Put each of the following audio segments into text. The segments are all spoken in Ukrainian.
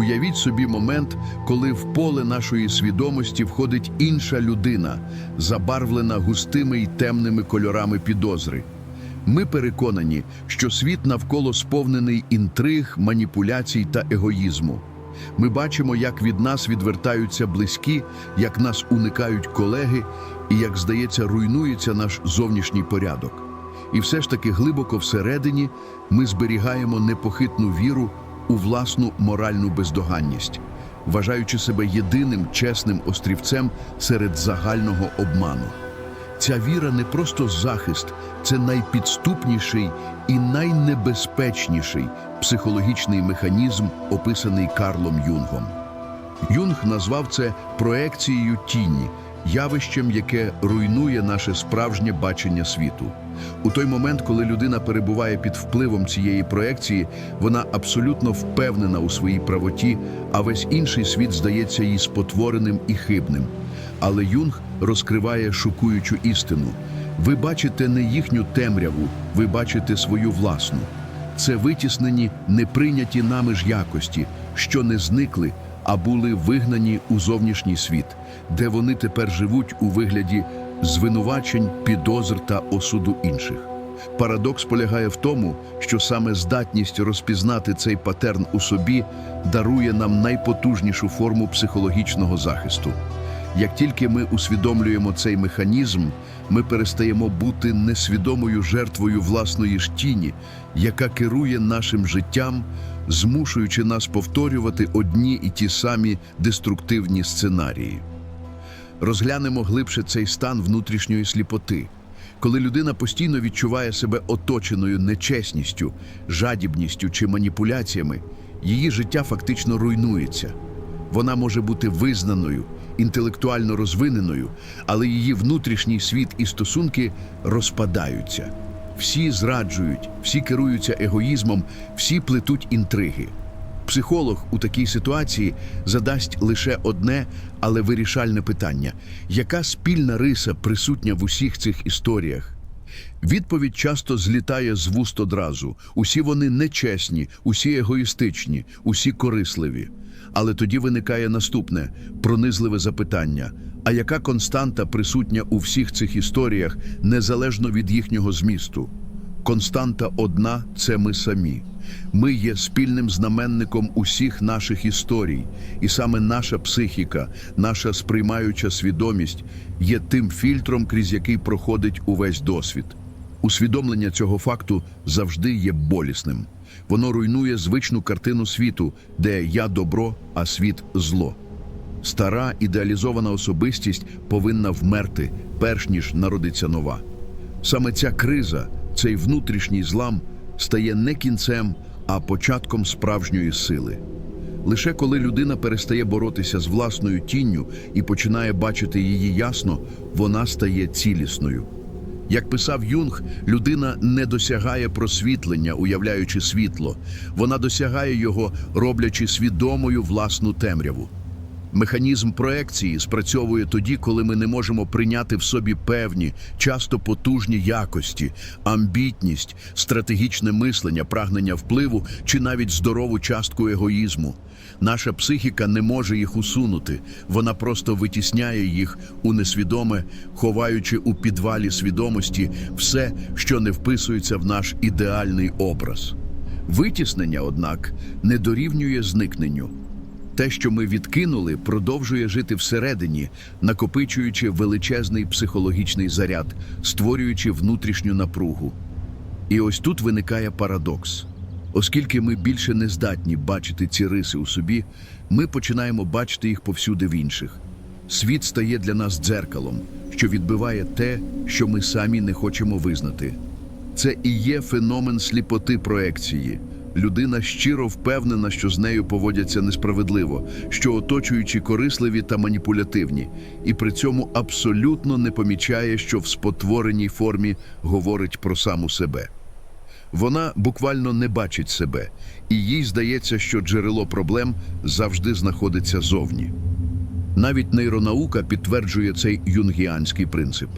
Уявіть собі момент, коли в поле нашої свідомості входить інша людина, забарвлена густими й темними кольорами підозри. Ми переконані, що світ навколо сповнений інтриг, маніпуляцій та егоїзму. Ми бачимо, як від нас відвертаються близькі, як нас уникають колеги, і як, здається, руйнується наш зовнішній порядок. І все ж таки глибоко всередині ми зберігаємо непохитну віру у власну моральну бездоганність, вважаючи себе єдиним чесним острівцем серед загального обману. Ця віра не просто захист, це найпідступніший і найнебезпечніший психологічний механізм, описаний Карлом Юнгом. Юнг назвав це проекцією тіні, явищем, яке руйнує наше справжнє бачення світу. У той момент, коли людина перебуває під впливом цієї проекції, вона абсолютно впевнена у своїй правоті, а весь інший світ здається їй спотвореним і хибним. Але Юнг розкриває шокуючу істину. Ви бачите не їхню темряву, ви бачите свою власну. Це витіснені, неприйняті нами ж якості, що не зникли, а були вигнані у зовнішній світ, де вони тепер живуть у вигляді звинувачень, підозр та осуду інших. Парадокс полягає в тому, що саме здатність розпізнати цей патерн у собі дарує нам найпотужнішу форму психологічного захисту. Як тільки ми усвідомлюємо цей механізм, ми перестаємо бути несвідомою жертвою власної ж тіні, яка керує нашим життям, змушуючи нас повторювати одні і ті самі деструктивні сценарії. Розглянемо глибше цей стан внутрішньої сліпоти, коли людина постійно відчуває себе оточеною нечесністю, жадібністю чи маніпуляціями, її життя фактично руйнується. Вона може бути визнаною, інтелектуально розвиненою, але її внутрішній світ і стосунки розпадаються. Всі зраджують, всі керуються егоїзмом, всі плетуть інтриги. Психолог у такій ситуації задасть лише одне, але вирішальне питання: яка спільна риса присутня в усіх цих історіях? Відповідь часто злітає з вуст одразу. Усі вони нечесні, усі егоїстичні, усі корисливі. Але тоді виникає наступне пронизливе запитання: а яка константа присутня у всіх цих історіях незалежно від їхнього змісту? Константа одна це ми самі. Ми є спільним знаменником усіх наших історій, і саме наша психіка, наша сприймаюча свідомість є тим фільтром, крізь який проходить увесь досвід. Усвідомлення цього факту завжди є болісним. Воно руйнує звичну картину світу, де я добро, а світ зло. Стара ідеалізована особистість повинна вмерти, перш ніж народиться нова. Саме ця криза, цей внутрішній злам стає не кінцем, а початком справжньої сили. Лише коли людина перестає боротися з власною тінню і починає бачити її ясно, вона стає цілісною. Як писав Юнг, людина не досягає просвітлення, уявляючи світло, вона досягає його, роблячи свідомою власну темряву. Механізм проекції спрацьовує тоді, коли ми не можемо прийняти в собі певні, часто потужні якості, амбітність, стратегічне мислення, прагнення впливу чи навіть здорову частку егоїзму. Наша психіка не може їх усунути, вона просто витісняє їх у несвідоме, ховаючи у підвалі свідомості все, що не вписується в наш ідеальний образ. Витіснення, однак, не дорівнює зникненню. Те, що ми відкинули, продовжує жити всередині, накопичуючи величезний психологічний заряд, створюючи внутрішню напругу. І ось тут виникає парадокс. Оскільки ми більше не здатні бачити ці риси у собі, ми починаємо бачити їх повсюди в інших. Світ стає для нас дзеркалом, що відбиває те, що ми самі не хочемо визнати. Це і є феномен сліпоти проекції. Людина щиро впевнена, що з нею поводяться несправедливо, що оточуючі корисливі та маніпулятивні, і при цьому абсолютно не помічає, що в спотвореній формі говорить про саму себе. Вона буквально не бачить себе, і їй здається, що джерело проблем завжди знаходиться зовні. Навіть нейронаука підтверджує цей юнгіанський принцип.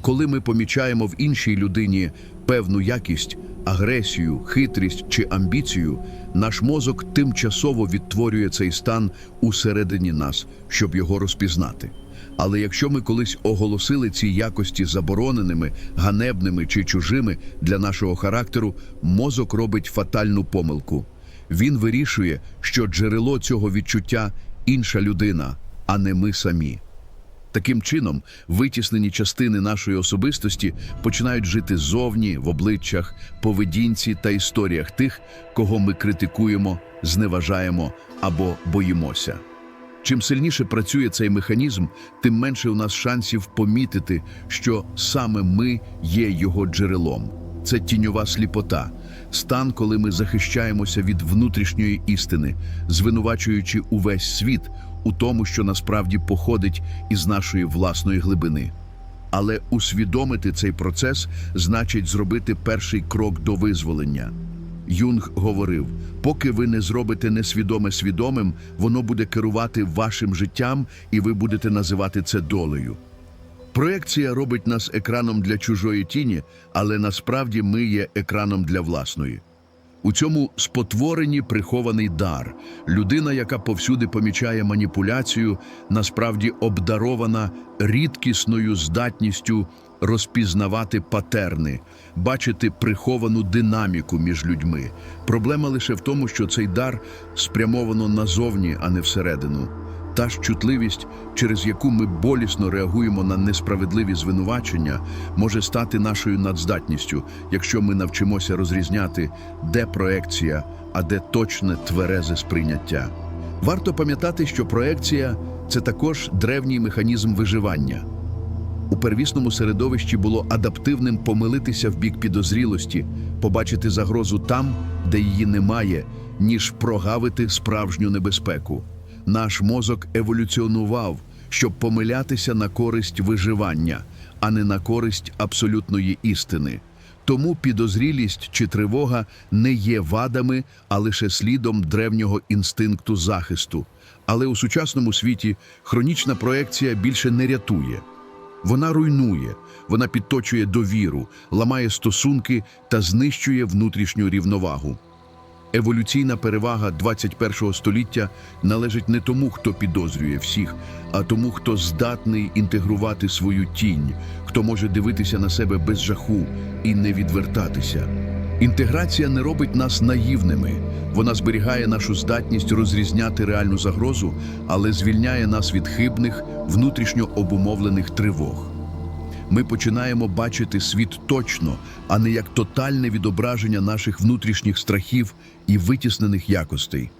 Коли ми помічаємо в іншій людині певну якість, агресію, хитрість чи амбіцію, наш мозок тимчасово відтворює цей стан усередині нас, щоб його розпізнати. Але якщо ми колись оголосили ці якості забороненими, ганебними чи чужими для нашого характеру, мозок робить фатальну помилку. Він вирішує, що джерело цього відчуття інша людина, а не ми самі. Таким чином, витіснені частини нашої особистості починають жити зовні, в обличчях, поведінці та історіях тих, кого ми критикуємо, зневажаємо або боїмося. Чим сильніше працює цей механізм, тим менше у нас шансів помітити, що саме ми є його джерелом. Це тіньова сліпота, стан, коли ми захищаємося від внутрішньої істини, звинувачуючи увесь світ у тому, що насправді походить із нашої власної глибини. Але усвідомити цей процес значить зробити перший крок до визволення. Юнг говорив: поки ви не зробите несвідоме свідомим, воно буде керувати вашим життям, і ви будете називати це долею. Проекція робить нас екраном для чужої тіні, але насправді ми є екраном для власної. У цьому спотворенні прихований дар. Людина, яка повсюди помічає маніпуляцію, насправді обдарована рідкісною здатністю розпізнавати патерни, бачити приховану динаміку між людьми. Проблема лише в тому, що цей дар спрямовано назовні, а не всередину. Та ж чутливість, через яку ми болісно реагуємо на несправедливі звинувачення, може стати нашою надздатністю, якщо ми навчимося розрізняти, де проекція, а де точне тверезе сприйняття. Варто пам'ятати, що проекція це також древній механізм виживання. У первісному середовищі було адаптивним помилитися в бік підозрілості, побачити загрозу там, де її немає, ніж прогавити справжню небезпеку. Наш мозок еволюціонував, щоб помилятися на користь виживання, а не на користь абсолютної істини. Тому підозрілість чи тривога не є вадами, а лише слідом древнього інстинкту захисту. Але у сучасному світі хронічна проекція більше не рятує. Вона руйнує, вона підточує довіру, ламає стосунки та знищує внутрішню рівновагу. Еволюційна перевага 21 століття належить не тому, хто підозрює всіх, а тому, хто здатний інтегрувати свою тінь, хто може дивитися на себе без жаху і не відвертатися. Інтеграція не робить нас наївними, вона зберігає нашу здатність розрізняти реальну загрозу, але звільняє нас від хибних, внутрішньо обумовлених тривог. Ми починаємо бачити світ точно, а не як тотальне відображення наших внутрішніх страхів і витіснених якостей.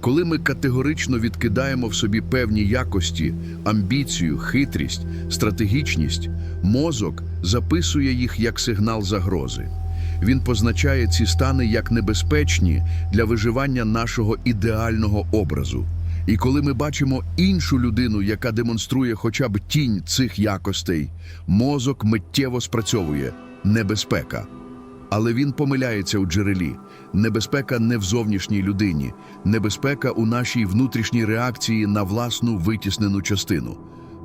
Коли ми категорично відкидаємо в собі певні якості, амбіцію, хитрість, стратегічність, мозок записує їх як сигнал загрози. Він позначає ці стани як небезпечні для виживання нашого ідеального образу. І коли ми бачимо іншу людину, яка демонструє хоча б тінь цих якостей, мозок миттєво спрацьовує небезпека. Але він помиляється у джерелі. Небезпека не в зовнішній людині, небезпека у нашій внутрішній реакції на власну витіснену частину.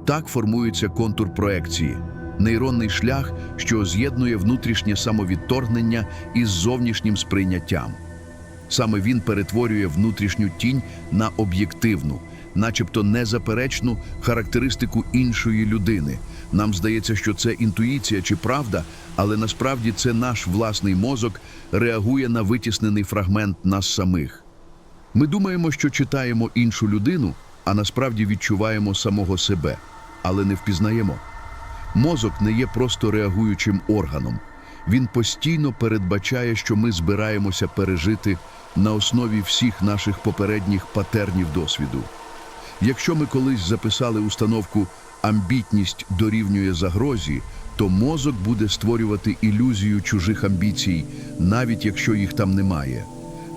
Так формується контур проекції, нейронний шлях, що з'єднує внутрішнє самовідторгнення із зовнішнім сприйняттям. Саме він перетворює внутрішню тінь на об'єктивну, начебто незаперечну характеристику іншої людини. Нам здається, що це інтуїція чи правда, але насправді це наш власний мозок реагує на витіснений фрагмент нас самих. Ми думаємо, що читаємо іншу людину, а насправді відчуваємо самого себе, але не впізнаємо. Мозок не є просто реагуючим органом. Він постійно передбачає, що ми збираємося пережити на основі всіх наших попередніх патернів досвіду. Якщо ми колись записали установку амбітність дорівнює загрозі, то мозок буде створювати ілюзію чужих амбіцій, навіть якщо їх там немає.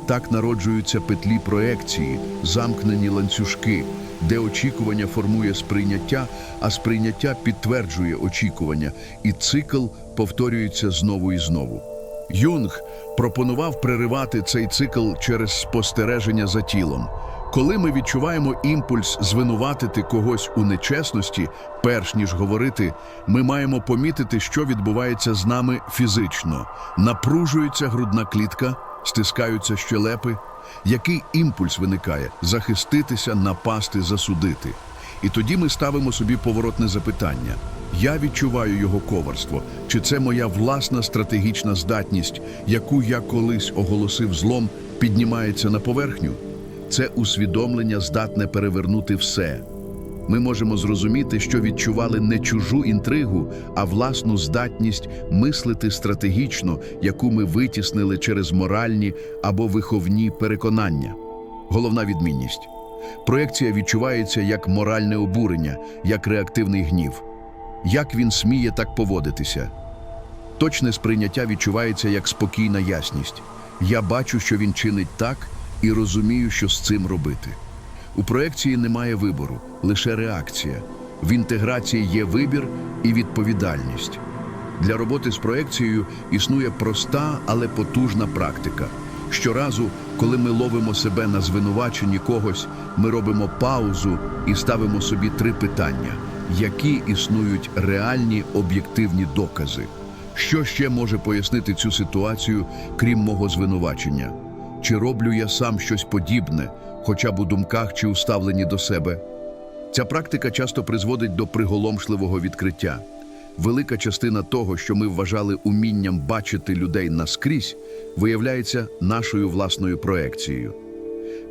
Так народжуються петлі проекції, замкнені ланцюжки, де очікування формує сприйняття, а сприйняття підтверджує очікування, і цикл повторюється знову і знову. Юнг пропонував переривати цей цикл через спостереження за тілом. Коли ми відчуваємо імпульс звинуватити когось у нечесності, перш ніж говорити, ми маємо помітити, що відбувається з нами фізично. Напружується грудна клітка, стискаються щелепи. Який імпульс виникає? Захиститися, напасти, засудити. І тоді ми ставимо собі поворотне запитання. Я відчуваю його коварство. Чи це моя власна стратегічна здатність, яку я колись оголосив злом, піднімається на поверхню? Це усвідомлення здатне перевернути все. Ми можемо зрозуміти, що відчували не чужу інтригу, а власну здатність мислити стратегічно, яку ми витіснили через моральні або виховні переконання. Головна відмінність. Проекція відчувається як моральне обурення, як реактивний гнів. Як він сміє так поводитися? Точне сприйняття відчувається як спокійна ясність. Я бачу, що він чинить так, і розумію, що з цим робити. У проекції немає вибору, лише реакція. В інтеграції є вибір і відповідальність. Для роботи з проекцією існує проста, але потужна практика. Щоразу, коли ми ловимо себе на звинуваченні когось, ми робимо паузу і ставимо собі три питання, які існують реальні об'єктивні докази. Що ще може пояснити цю ситуацію, крім мого звинувачення? Чи роблю я сам щось подібне, хоча б у думках чи уставленні до себе? Ця практика часто призводить до приголомшливого відкриття. Велика частина того, що ми вважали умінням бачити людей наскрізь, виявляється нашою власною проекцією.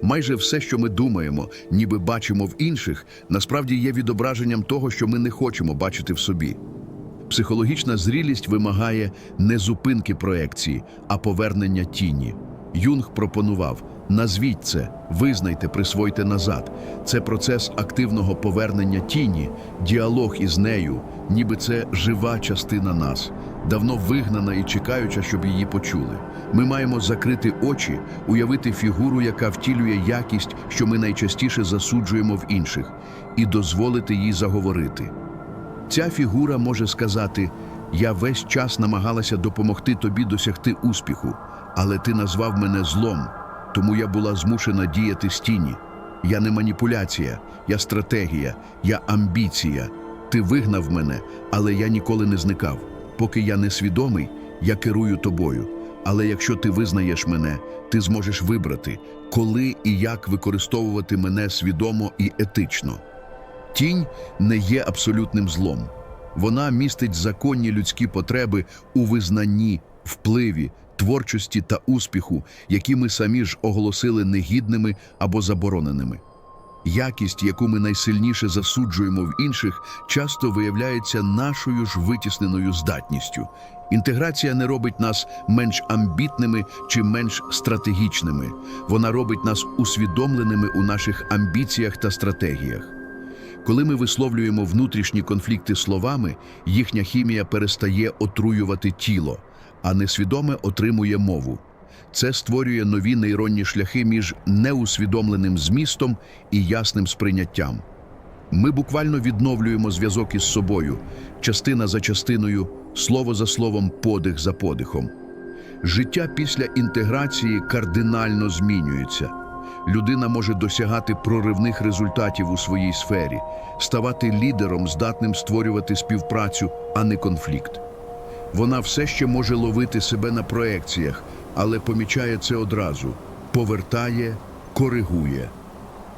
Майже все, що ми думаємо, ніби бачимо в інших, насправді є відображенням того, що ми не хочемо бачити в собі. Психологічна зрілість вимагає не зупинки проекції, а повернення тіні. Юнг пропонував: назвіть це, визнайте, присвойте назад. Це процес активного повернення тіні, діалог із нею, ніби це жива частина нас, давно вигнана і чекаюча, щоб її почули. Ми маємо закрити очі, уявити фігуру, яка втілює якість, що ми найчастіше засуджуємо в інших, і дозволити їй заговорити. Ця фігура може сказати: Я весь час намагалася допомогти тобі досягти успіху, але ти назвав мене злом, тому я була змушена діяти з тіні. Я не маніпуляція, я стратегія, я амбіція. Ти вигнав мене, але я ніколи не зникав. Поки я несвідомий, я керую тобою. Але якщо ти визнаєш мене, ти зможеш вибрати, коли і як використовувати мене свідомо і етично. Тінь не є абсолютним злом. Вона містить законні людські потреби у визнанні, впливі, творчості та успіху, які ми самі ж оголосили негідними або забороненими. Якість, яку ми найсильніше засуджуємо в інших, часто виявляється нашою ж витісненою здатністю. Інтеграція не робить нас менш амбітними чи менш стратегічними. Вона робить нас усвідомленими у наших амбіціях та стратегіях. Коли ми висловлюємо внутрішні конфлікти словами, їхня хімія перестає отруювати тіло, а несвідоме отримує мову. Це створює нові нейронні шляхи між неусвідомленим змістом і ясним сприйняттям. Ми буквально відновлюємо зв'язок із собою, частина за частиною, слово за словом, подих за подихом. Життя після інтеграції кардинально змінюється. Людина може досягати проривних результатів у своїй сфері, ставати лідером, здатним створювати співпрацю, а не конфлікт. Вона все ще може ловити себе на проекціях, але помічає це одразу, повертає, коригує.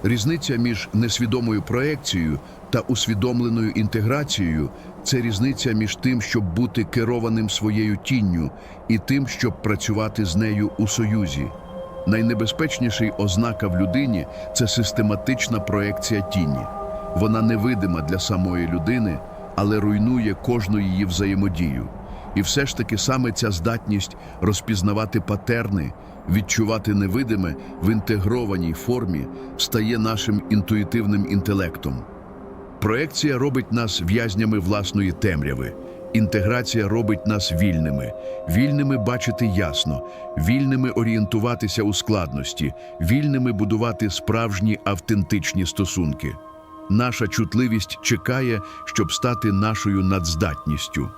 Різниця між несвідомою проекцією та усвідомленою інтеграцією це різниця між тим, щоб бути керованим своєю тінню, і тим, щоб працювати з нею у союзі. Найнебезпечніший ознака в людині це систематична проекція тіні. Вона невидима для самої людини, але руйнує кожну її взаємодію. І все ж таки саме ця здатність розпізнавати патерни, відчувати невидиме в інтегрованій формі стає нашим інтуїтивним інтелектом. Проекція робить нас в'язнями власної темряви. Інтеграція робить нас вільними, вільними бачити ясно, вільними орієнтуватися у складності, вільними будувати справжні автентичні стосунки. Наша чутливість чекає, щоб стати нашою надздатністю.